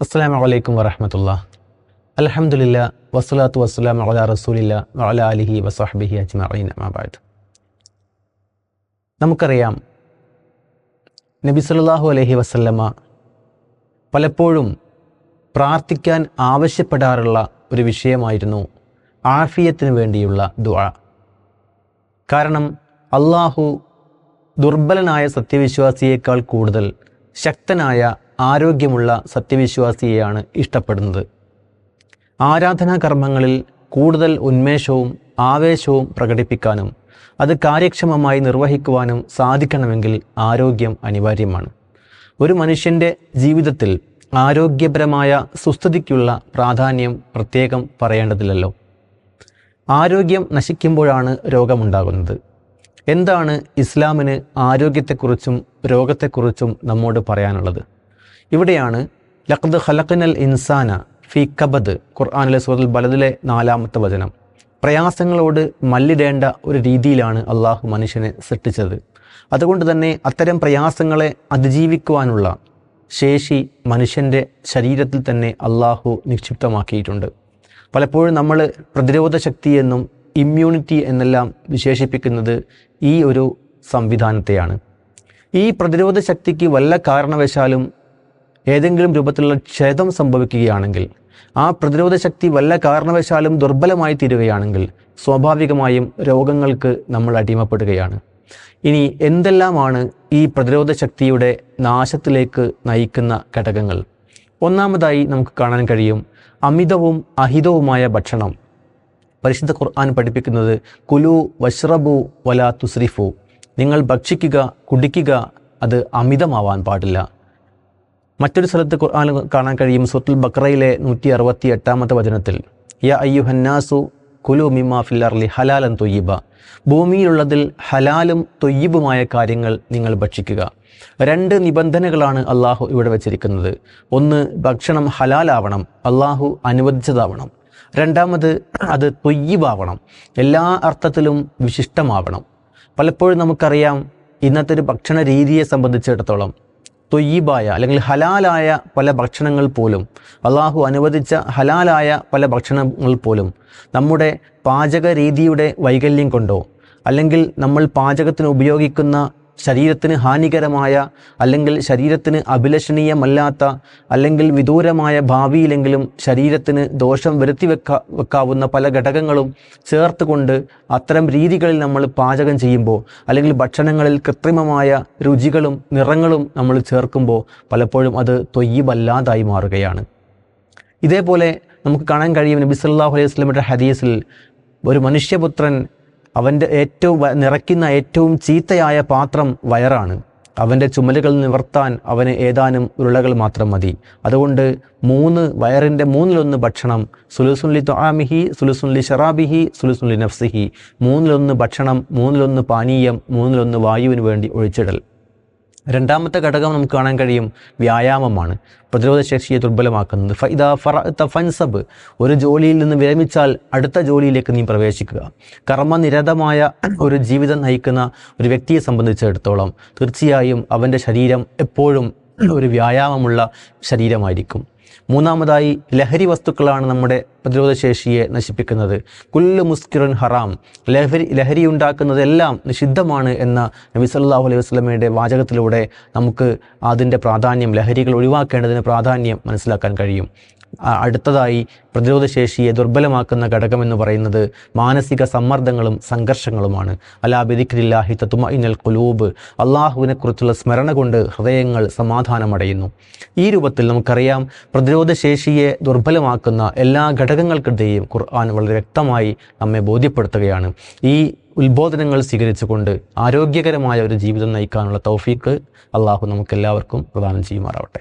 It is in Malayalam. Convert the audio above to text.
അസ്സാം വലൈക്കും വറഹമത്തുള്ള അലഹമുല്ല വസ്സലാത്തു വസ്സലാം അല റസൂലില്ല വല അലിഹി വസാഹബിഹി അജ്മാബാദ് നമുക്കറിയാം നബി സല്ലല്ലാഹു അലഹി വസല്ലമ പലപ്പോഴും പ്രാർത്ഥിക്കാൻ ആവശ്യപ്പെടാറുള്ള ഒരു വിഷയമായിരുന്നു ആഫിയത്തിന് വേണ്ടിയുള്ള ദുആ. കാരണം അള്ളാഹു ദുർബലനായ സത്യവിശ്വാസിയേക്കാൾ കൂടുതൽ ശക്തനായ ആരോഗ്യമുള്ള സത്യവിശ്വാസിയെയാണ് ഇഷ്ടപ്പെടുന്നത്. ആരാധനാ കർമ്മങ്ങളിൽ കൂടുതൽ ഉന്മേഷവും ആവേശവും പ്രകടിപ്പിക്കാനും അത് കാര്യക്ഷമമായി നിർവഹിക്കുവാനും സാധിക്കണമെങ്കിൽ ആരോഗ്യം അനിവാര്യമാണ്. ഒരു മനുഷ്യന്റെ ജീവിതത്തിൽ ആരോഗ്യപരമായ സുസ്ഥിതിക്കുള്ള പ്രാധാന്യം പ്രത്യേകം പറയേണ്ടതില്ലല്ലോ. ആരോഗ്യം നശിക്കുമ്പോഴാണ് രോഗമുണ്ടാകുന്നത്. എന്താണ് ഇസ്ലാമിന് ആരോഗ്യത്തെക്കുറിച്ചും രോഗത്തെക്കുറിച്ചും നമ്മോട് പറയാനുള്ളത്? ഇവിടെയാണ് ലഖദ് ഖലഖനൽ ഇൻസാന ഫി കബദ് ഖുർആാനിലെ സൂറത്തുൽ ബലദിലെ നാലാമത്തെ വചനം. പ്രയാസങ്ങളോട് മല്ലിടേണ്ട ഒരു രീതിയിലാണ് അള്ളാഹു മനുഷ്യനെ സൃഷ്ടിച്ചത്. അതുകൊണ്ട് തന്നെ അത്തരം പ്രയാസങ്ങളെ അതിജീവിക്കുവാനുള്ള ശേഷി മനുഷ്യന്റെ ശരീരത്തിൽ തന്നെ അള്ളാഹു നിക്ഷിപ്തമാക്കിയിട്ടുണ്ട്. പലപ്പോഴും നമ്മൾ പ്രതിരോധ ശക്തി എന്നും ഇമ്മ്യൂണിറ്റി എന്നെല്ലാം വിശേഷിപ്പിക്കുന്നത് ഈ ഒരു സംവിധാനത്തെയാണ്. ഈ പ്രതിരോധ ശക്തിക്ക് വല്ല കാരണവശാലും ഏതെങ്കിലും രൂപത്തിലുള്ള ക്ഷതം സംഭവിക്കുകയാണെങ്കിൽ ആ പ്രതിരോധ ശക്തി വല്ല കാരണവശാലും ദുർബലമായി തീരുകയാണെങ്കിൽ സ്വാഭാവികമായും രോഗങ്ങൾക്ക് നമ്മൾ അടിമപ്പെടുകയാണ്. ഇനി എന്തെല്ലാമാണ് ഈ പ്രതിരോധ ശക്തിയുടെ നാശത്തിലേക്ക് നയിക്കുന്ന ഘടകങ്ങൾ? ഒന്നാമതായി നമുക്ക് കാണാൻ കഴിയും അമിതവും അഹിതവുമായ ഭക്ഷണം. പരിശുദ്ധ ഖുർആൻ പഠിപ്പിക്കുന്നത് കുലു വഷ്റബു വല തുസ്രിഫു. നിങ്ങൾ ഭക്ഷിക്കുക കുടിക്കുക അത് അമിതമാവാൻ പാടില്ല. മറ്റൊരു സ്ഥലത്ത് കാണാൻ കഴിയും. സുത്തുൽ ബക്രയിലെ നൂറ്റി അറുപത്തി എട്ടാമത്തെ വചനത്തിൽ യ അയ്യു ഹന്നാസു കുലു മിമാ ഫില്ലർലി ഹലാലൻ തൊയ്യബ. ഭൂമിയിലുള്ളതിൽ ഹലാലും തൊയ്യബുമായ കാര്യങ്ങൾ നിങ്ങൾ ഭക്ഷിക്കുക. രണ്ട് നിബന്ധനകളാണ് അള്ളാഹു ഇവിടെ വച്ചിരിക്കുന്നത്. ഒന്ന് ഭക്ഷണം ഹലാലാവണം. അള്ളാഹു അനുവദിച്ചതാവണം. രണ്ടാമത് അത് തൊയ്യബാവണം. എല്ലാ അർത്ഥത്തിലും വിശിഷ്ടമാവണം. പലപ്പോഴും നമുക്കറിയാം ഇന്നത്തെ ഒരു ഭക്ഷണ രീതിയെ സംബന്ധിച്ചിടത്തോളം തൊയ്യബായ അല്ലെങ്കിൽ ഹലാലായ പല ഭക്ഷണങ്ങൾ പോലും അള്ളാഹു അനുവദിച്ച ഹലാലായ പല ഭക്ഷണങ്ങൾ പോലും നമ്മുടെ പാചക രീതിയുടെ വൈകല്യം കൊണ്ടോ അല്ലെങ്കിൽ നമ്മൾ പാചകത്തിന് ഉപയോഗിക്കുന്ന ശരീരത്തിന് ഹാനികരമായ അല്ലെങ്കിൽ ശരീരത്തിന് അഭിലഷണീയമല്ലാത്ത അല്ലെങ്കിൽ വിദൂരമായ ഭാവിയിലെങ്കിലും ശരീരത്തിന് ദോഷം വരുത്തി വെക്ക വെക്കാവുന്ന പല ഘടകങ്ങളും ചേർത്തുകൊണ്ട് അത്തരം രീതികളിൽ നമ്മൾ പാചകം ചെയ്യുമ്പോൾ അല്ലെങ്കിൽ ഭക്ഷണങ്ങളിൽ കൃത്രിമമായ രുചികളും നിറങ്ങളും നമ്മൾ ചേർക്കുമ്പോൾ പലപ്പോഴും അത് തൊയ്യബല്ലാതായി മാറുകയാണ്. ഇതേപോലെ നമുക്ക് കാണാൻ കഴിയും നബി അലൈഹി വസല്ലമയുടെ ഹദീസിൽ ഒരു മനുഷ്യപുത്രൻ അവന്റെ ഏറ്റവും നിറയ്ക്കുന്ന ഏറ്റവും ചീത്തയായ പാത്രം വയറാണ്. അവന്റെ ചുമലുകൾ നിവർത്താൻ അവന് ഏതാനും ഉരുളകൾ മാത്രം മതി. അതുകൊണ്ട് മൂന്ന് വയറിന്റെ മൂന്നിലൊന്ന് ഭക്ഷണം സുലുസുൻലി തൊആമിഹി സുലുസുൻലി ഷറാബിഹി സുലുസുൻലി നഫ്സിഹി. മൂന്നിലൊന്ന് ഭക്ഷണം മൂന്നിലൊന്ന് പാനീയം മൂന്നിലൊന്ന് വായുവിന് വേണ്ടി ഒഴിച്ചിടൽ. രണ്ടാമത്തെ ഘടകം നമുക്ക് കാണാൻ കഴിയും വ്യായാമമാണ്. പ്രതിരോധ ശേഷിയെ ദുർബലമാക്കുന്നത്. ഫൈദ ഫറഅത്ത ഫൻസബ്. ഒരു ജോലിയിൽ നിന്ന് വിരമിച്ചാൽ അടുത്ത ജോലിയിലേക്ക് നീ പ്രവേശിക്കുക. കർമ്മനിരതമായ ഒരു ജീവിതം നയിക്കുന്ന ഒരു വ്യക്തിയെ സംബന്ധിച്ചിടത്തോളം തീർച്ചയായും അവന്റെ ശരീരം എപ്പോഴും ഒരു വ്യായാമമുള്ള ശരീരമായിരിക്കും. മൂന്നാമതായി ലഹരി വസ്തുക്കളാണ് നമ്മുടെ പ്രതിരോധശേഷിയെ നശിപ്പിക്കുന്നത്. കുല്ലു മുസ്കിറുൻ ഹറാം. ലഹരി ലഹരി ഉണ്ടാക്കുന്നതെല്ലാം നിഷിദ്ധമാണ് എന്ന നബി സല്ലല്ലാഹു അലൈഹി വസ്ലമയുടെ വാചകത്തിലൂടെ നമുക്ക് അതിന്റെ പ്രാധാന്യം ലഹരികൾ ഒഴിവാക്കേണ്ടതിന് പ്രാധാന്യം മനസ്സിലാക്കാൻ കഴിയും. അടുത്തതായി പ്രതിരോധശേഷിയെ ദുർബലമാക്കുന്ന ഘടകമെന്ന് പറയുന്നത് മാനസിക സമ്മർദ്ദങ്ങളും സംഘർഷങ്ങളുമാണ്. അലാ ബിദിക്രില്ലാഹി തത്തുമ ഇന്നൽ കുലൂബ് അള്ളാഹുവിനെക്കുറിച്ചുള്ള സ്മരണ കൊണ്ട് ഹൃദയങ്ങൾ സമാധാനമടയുന്നു. ഈ രൂപത്തിൽ നമുക്കറിയാം പ്രതിരോധശേഷിയെ ദുർബലമാക്കുന്ന എല്ലാ ഘടകങ്ങൾക്കിടയും ഖുർആൻ വളരെ വ്യക്തമായി നമ്മെ ബോധ്യപ്പെടുത്തുകയാണ്. ഈ ഉത്ബോധനങ്ങൾ സ്വീകരിച്ചുകൊണ്ട് ആരോഗ്യകരമായ ഒരു ജീവിതം നയിക്കാനുള്ള തൗഫീക്ക് അള്ളാഹു നമുക്കെല്ലാവർക്കും പ്രദാനം ചെയ്യുമാറാവട്ടെ.